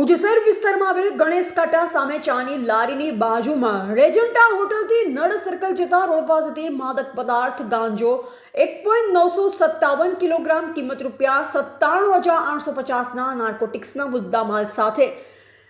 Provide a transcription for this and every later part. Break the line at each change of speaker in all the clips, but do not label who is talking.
ભુજ વિસ્તારમાં આવેલ ગણેશ કાંટા સામે ચાની લારીની બાજુમાં રેજન્ટા હોટલથી નળ સર્કલ જતા રોડ પાસેથી માદક પદાર્થ, ગાંજો, એક પોઈન્ટ નવસો સત્તાવન કિલોગ્રામ કિંમત રૂપિયા સત્તાણું હજાર આઠસો પચાસના નાર્કોટિક્સના મુદ્દામાલ સાથે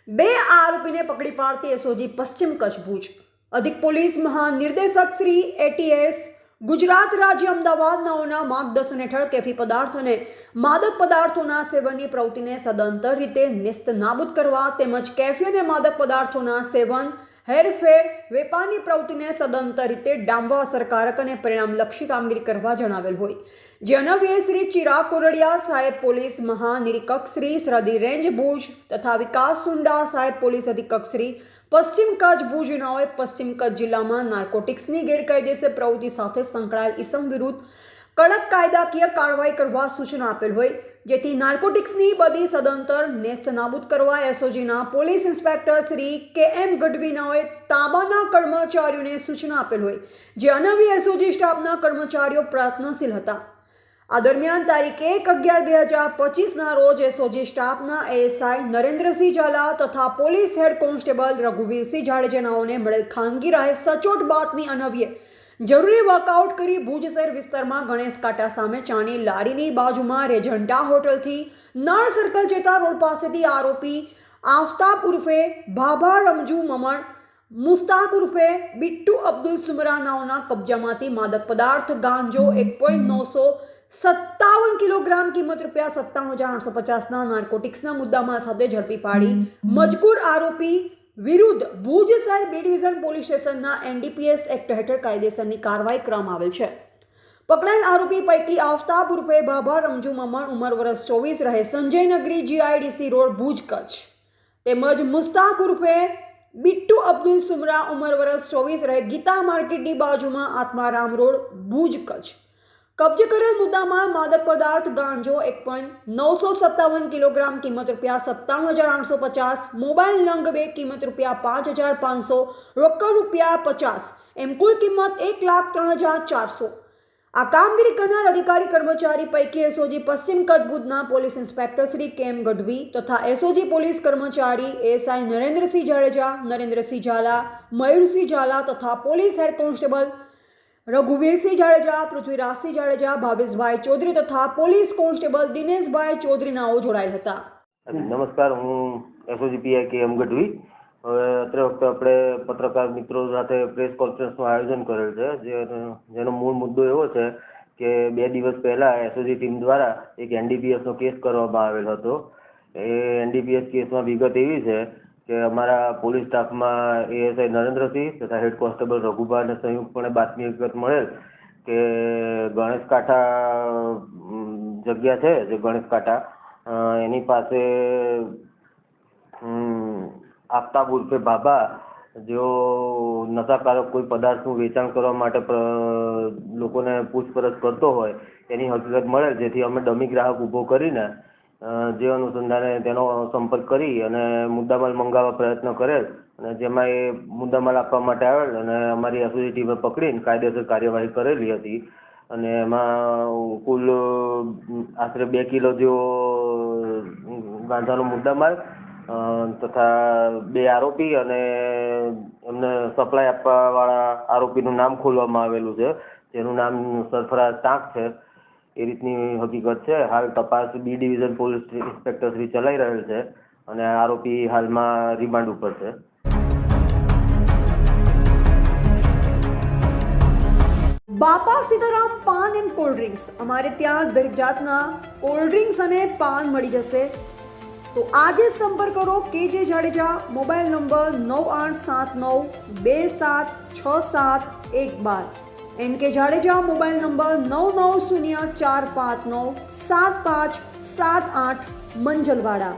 બે આરોપીને પકડી પાડતી એસઓજી પશ્ચિમ કચ્છ ભુજ. અધિક પોલીસ મહાનિર્દેશક શ્રી એટીએસ ગુજરાત રાજ્ય અમદાવાદનાઓના માર્ગદર્શન હેઠળ કેફી પદાર્થોને, માદક પદાર્થોના સેવનની પ્રવૃત્તિને સદંતર રીતે નેસ્ત નાબૂદ કરવા તેમજ કેફી અને માદક પદાર્થોના સેવન, હેરફેર, વેપારની પ્રવૃત્તિને સદંતર રીતે ડામવા અસરકારક અને પરિણામલક્ષી કામગીરી કરવા જણાવેલ હોય. જે શ્રી ચિરાગ કોરડિયા સાહેબ પોલીસ મહાનિરીક્ષક શ્રી સરહદી રેન્જ ભુજ તથા વિકાસ સુંડા સાહેબ પોલીસ અધિક્ષક શ્રી પશ્ચિમ કચ્છ ભુજ નાઓએ પશ્ચિમ કચ્છ જિલ્લામાં નાર્કોટિક્સની ગેરકાયદેસર પ્રવૃત્તિ સાથે સંકળાયેલ ઇસમ વિરુદ્ધ કડક કાયદાકીય કાર્યવાહી કરવા સૂચના આપેલ હોય. જેથી નાર્કોટિક્સની બધી સદંતર નેસ્ત નાબૂદ કરવા એસઓજીના પોલીસ ઇન્સ્પેક્ટર શ્રી કે એમ ગઢવીનાઓએ તાબાના કર્મચારીઓને સૂચના આપેલ હોય, જે અનવી એસઓજી સ્ટાફના કર્મચારીઓ પ્રયત્નશીલ હતા. આ દરમિયાન તારીખ એક અગિયાર બે હજાર પચીસના રોજ એસઓજી સ્ટાફના એએસઆઈ નરેન્દ્રસિંહ ઝાલા તથા પોલીસ હેડ કોન્સ્ટેબલ રઘુવીરસિંહ જાડેજાનાઓને મળેલ ખાનગી રાહે સચોટ બાતમી અનવ્યે જરૂરી વર્કઆઉટ કરી ભુજ શહેર વિસ્તારમાં ગણેશ કાંટા સામે ચાની લારીની બાજુમાં રેજન્ટા હોટલથી નળ સર્કલ જતા રોડ પાસેથી આરોપી આફતાબ ઉર્ફે ભાભા રમજુ મમણ, મુસ્તાક ઉર્ફે બિટ્ટુ અબ્દુલ સુમરા નાઓના કબજામાંથી માદક પદાર્થ, ગાંજો એક પોઈન્ટ નવસો સત્તાવન કિલોગ્રામ કિંમત રૂપિયા સત્તાણું હજાર આઠસો પચાસના નાર્કોટિક્સના મુદ્દામાં સાથે ઝડપી પાડી. મજકૂર આરોપી વિરુદ્ધ ભુજ શહેર બે ડિવિઝન પોલીસ સ્ટેશનના એનડીપીએસ એક્ટ હેઠળ કાયદેસરની કાર્યવાહી કરવામાં આવેલ છે. પકડાયેલ આરોપી પૈકી આફતાબ ઉર્ફે બાબા રમજુ મમણ ઉંમર વર્ષ ચોવીસ રહે સંજયનગરી જીઆઈડીસી રોડ ભુજ કચ્છ. તેમજ મુસ્તાક ઉર્ફે બિટ્ટુ અબ્દુલ સુમરા ઉંમર વર્ષ ચોવીસ રહે ગીતા માર્કેટની બાજુમાં આત્મારામ રોડ ભુજ કચ્છ. કબજે કરેલ મુદ્દામાં માદક પદાર્થ ગાંજો એક પોઈન્ટ નવસો સત્તાવન કિલોગ્રામ કિંમત રૂપિયા સત્તાણું હજાર આઠસો પચાસ, મોબાઈલ નંગ બે કિંમત રૂપિયા પાંચ હજાર પાંચસો, રોકડ રૂપિયા પચાસ, એમ કુલ કિંમત એક લાખ ત્રણ હજાર ચારસો. આ કામગીરી કરનાર અધિકારી કર્મચારી પૈકી એસઓજી પશ્ચિમ કચ્છ ભુજના પોલીસ ઇન્સ્પેક્ટર શ્રી કેમ ગઢવી તથા એસઓજી પોલીસ કર્મચારી એસઆઈ નરેન્દ્રસિંહ જાડેજા, નરેન્દ્રસિંહ ઝાલા, મયુરસિંહ ઝાલા તથા police head constable Raghuvirsinh Jadeja, Prithvirajsinh Jadeja, Bhaveshbhai Chaudhary તથા પોલીસ કોન્સ્ટેબલ દિનેશભાઈ ચૌધરી નાઓ જોડાયેલ હતા.
નમસ્કાર, હું એસઓજી પીઆઈ કે એમ ગઢવી. હવે અત્રે વખતે આપણે પત્રકાર મિત્રો સાથે પ્રેસ કોન્ફરન્સનું આયોજન કરેલ છે, જે જેનો મૂળ મુદ્દો એવો છે કે બે દિવસ પહેલાં એસઓજી ટીમ દ્વારા એક એનડીપીએસનો કેસ કરવામાં આવેલ હતો. એ એનડીપીએસ કેસમાં વિગત એવી છે કે અમારા પોલીસ સ્ટાફમાં એએસઆઈ નરેન્દ્રસિંહ તથા હેડ કોન્સ્ટેબલ રઘુભાઈને સંયુક્તપણે બાતમી હકીકત મળેલ કે ગણેશ કાંઠા જગ્યા છે જે ગણેશ કાંઠા. એની પાસે આફતાબ ઉર્ફે બાબા જેઓ નશાકારક કોઈ પદાર્થનું વેચાણ કરવા માટે લોકોને પૂછપરછ કરતો હોય, એની હકીકત મળે જેથી અમે ડમી ગ્રાહક ઊભો કરીને જે અનુસંધાને તેનો સંપર્ક કરી અને મુદ્દામાલ મંગાવવા પ્રયત્ન કરેલ અને જેમાં એ મુદ્દામાલ આપવા માટે આવેલ અને અમારી એસઓજી ટીમે પકડીને કાયદેસર કાર્યવાહી કરેલી હતી. અને એમાં કુલ આશરે બે કિલો જેવો ગાંજાનો મુદ્દામાલ તથા બે આરોપી અને એમને સપ્લાય આપવાવાળા આરોપીનું નામ ખોલવામાં આવેલું છે. જેનું નામ સરફરાજ ટાંક છે. એ રીતની હકીકત છે. હાલ તપાસ B division police inspector Shri ચલાવી રહેલ છે અને આરોપી હાલમાં રિમાન્ડ ઉપર છે.
Bapa Sitaram paan and cold drinks. અમારે ત્યાં દરેક જાતના કોલ્ડ ડ્રિંક્સ અને પાન મળી જશે. તો આજે સંપર્ક કરો કેજે જાડેજા મોબાઈલ નંબર નવ આઠ સાત નવ બે સાત છ સાત એક બાર. એન કે જાડેજા, મોબાઈલ નંબર નવ નવ શૂન્ય ચાર પાંચ નવ સાત પાંચ સાત આઠ, મંજલવાડા.